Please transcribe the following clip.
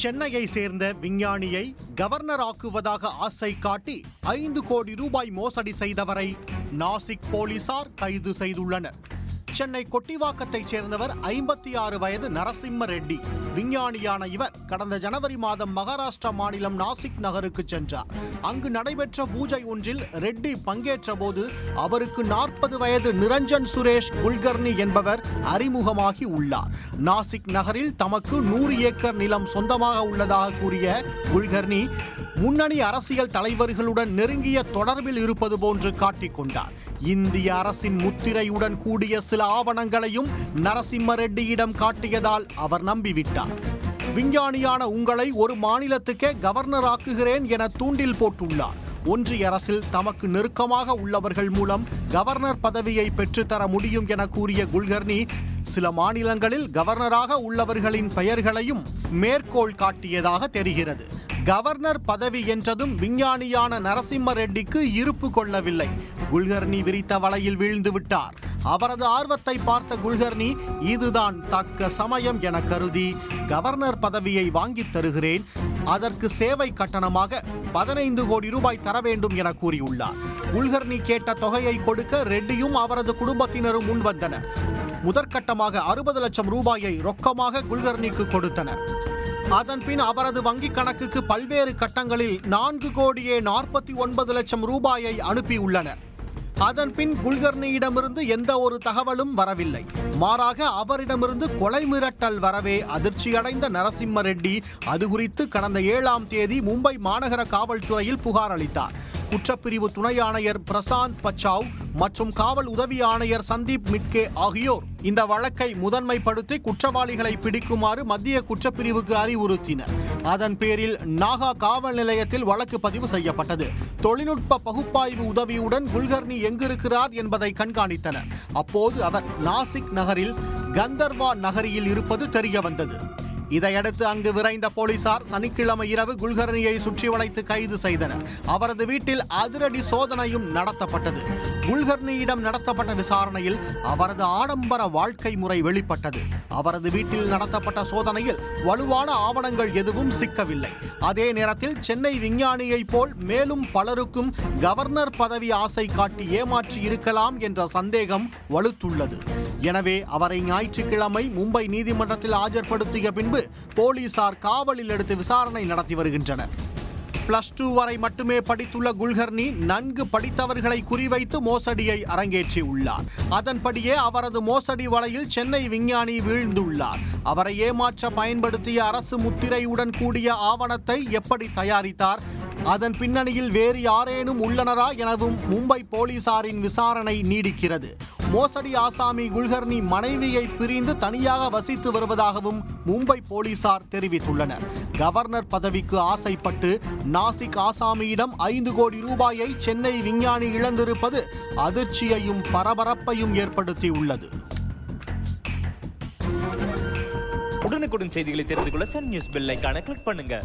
சென்னையை சேர்ந்த விஞ்ஞானியை கவர்னர் ஆக்குவதாக ஆசை காட்டி ஐந்து கோடி ரூபாய் மோசடி செய்தவரை நாசிக் போலீசார் கைது செய்துள்ளனர். சென்னை கொட்டிவாக்கத்தைச் சேர்ந்தவர் ஐம்பத்தி ஆறு வயது நரசிம்ம ரெட்டி. விஞ்ஞானியான இவர் கடந்த ஜனவரி மாதம் மகாராஷ்டிரா மாநிலம் நாசிக் நகருக்கு சென்றார். அங்கு நடைபெற்ற பூஜை ஒன்றில் ரெட்டி பங்கேற்ற போது அவருக்கு நாற்பது வயது நிரஞ்சன் சுரேஷ் குல்கர்னி என்பவர் அறிமுகமாகி உள்ளார். நாசிக் நகரில் தமக்கு நூறு ஏக்கர் நிலம் சொந்தமாக உள்ளதாக கூறிய குல்கர்னி முன்னணி அரசியல் தலைவர்களுடன் நெருங்கிய தொடர்பில் இருப்பது போன்று காட்டிக்கொண்டார் இந்திய அரசின் முத்திரையுடன் கூடிய சில ஆவணங்களையும் நரசிம்ம ரெட்டியிடம் காட்டியதால் அவர் நம்பிவிட்டார். விஞ்ஞானியான உங்களை ஒரு மாநிலத்துக்கே கவர்னர் ஆக்குகிறேன் என தூண்டில் போட்டுள்ளார். ஒன்றிய அரசில் தமக்கு நெருக்கமாக உள்ளவர்கள் மூலம் கவர்னர் பதவியை பெற்றுத்தர முடியும் என கூறிய குல்கர்னி சில மாநிலங்களில் கவர்னராக உள்ளவர்களின் பெயர்களையும் மேற்கோள் காட்டியதாக தெரிகிறது. கவர்னர் பதவி என்றதும் விஞ்ஞானியான நரசிம்ம ரெட்டிக்கு இருப்பு கொள்ளவில்லை. குல்கர்னி விரித்த வலையில் வீழ்ந்து விட்டார். அவரது ஆர்வத்தை பார்த்த குல்கர்னி இதுதான் தக்க சமயம் என கருதி கவர்னர் பதவியை வாங்கித் தருகிறேன். அதற்கு சேவை கட்டணமாக பதினைந்து கோடி ரூபாய் தர வேண்டும் என கூறியுள்ளார். குல்கர்னி கேட்ட தொகையை கொடுக்க ரெட்டியும் அவரது குடும்பத்தினரும் முன்வந்தனர். முதற்கட்டமாக அறுபது லட்சம் ரூபாயை ரொக்கமாக குல்கர்னிக்கு கொடுத்தனர். அதன் பின் அவரது வங்கிக் கணக்குக்கு பல்வேறு கட்டங்களில் நான்கு கோடியே நாற்பத்தி ஒன்பது லட்சம் ரூபாயை அனுப்பியுள்ளனர். அதன் பின் குல்கர்னியிடமிருந்து எந்த ஒரு தகவலும் வரவில்லை. மாறாக அவரிடமிருந்து கொலை மிரட்டல் வரவே அதிர்ச்சியடைந்த நரசிம்ம ரெட்டி. அது குறித்து கடந்த ஏழாம் தேதி மும்பை மாநகர காவல்துறையில் புகார் அளித்தார். குற்றப்பிரிவு துணை ஆணையர் பிரசாந்த் பச்சாவ் மற்றும் காவல் உதவி ஆணையர் சந்தீப் மிட்கே ஆகியோர் இந்த வழக்கை முதன்மைப்படுத்தி குற்றவாளிகளை பிடிக்குமாறு மத்திய குற்றப்பிரிவுக்கு அறிவுறுத்தினர். அதன் பேரில் நாகா காவல் நிலையத்தில் வழக்கு பதிவு செய்யப்பட்டது. தொழில்நுட்ப பகுப்பாய்வு உதவியுடன் குல்கர்னி எங்கிருக்கிறார் என்பதை கண்காணித்தனர். அப்போது அவர் நாசிக் நகர் நகரில் கந்தர்வா நகரியில் இருப்பது தெரிய வந்தது. இதையடுத்து அங்கு விரைந்த போலீசார் சனிக்கிழமை இரவு குல்கர்னியை சுற்றி வளைத்து கைது செய்தனர். அவரது வீட்டில் அதிரடி சோதனையும் நடத்தப்பட்டது. குல்கர்னியிடம் நடத்தப்பட்ட விசாரணையில் அவரது ஆடம்பர வாழ்க்கை முறை வெளிப்பட்டது. அவரது வீட்டில் நடத்தப்பட்ட சோதனையில் வலுவான ஆவணங்கள் எதுவும் சிக்கவில்லை. அதே நேரத்தில் சென்னை விஞ்ஞானியைப் போல் மேலும் பலருக்கும் கவர்னர் பதவி ஆசை காட்டி ஏமாற்றி இருக்கலாம் என்ற சந்தேகம் வலுத்துள்ளது. எனவே அவரை ஞாயிற்றுக்கிழமை மும்பை நீதிமன்றத்தில் ஆஜர்படுத்திய பின்பு போலீசார் காவலில் எடுத்து விசாரணை நடத்தி வருகின்றனர். பிளஸ் டூ வரை மட்டுமே படித்துள்ள குல்கர்னி நன்கு படித்தவர்களை குறிவைத்து மோசடியை அரங்கேற்றியுள்ளார் அதன்படியே அவரது மோசடி வலையில் சென்னை விஞ்ஞானி வீழ்ந்துள்ளார். அவரை ஏமாற்ற பயன்படுத்திய அரசு முத்திரையுடன் கூடிய ஆவணத்தை எப்படி தயாரித்தார்? அதன் பின்னணியில் வேறு யாரேனும் உள்ளனரா எனவும் மும்பை போலீசாரின் விசாரணை நீடிக்கிறது. மோசடி ஆசாமி குல்கர்னி மனைவியை பிரிந்து தனியாக வசித்து வருவதாகவும் மும்பை போலீசார் தெரிவித்துள்ளனர். கவர்னர் பதவிக்கு ஆசைப்பட்டு நாசிக் ஆசாமியிடம் ஐந்து கோடி ரூபாயை சென்னை விஞ்ஞானி இழந்திருப்பது அதிர்ச்சியையும் பரபரப்பையும் ஏற்படுத்தியுள்ளது. உடனுக்குடன் செய்திகளை தெரிந்து கொள்ள சன் நியூஸ் பெல்லைக்கான கிளிக் பண்ணுங்க.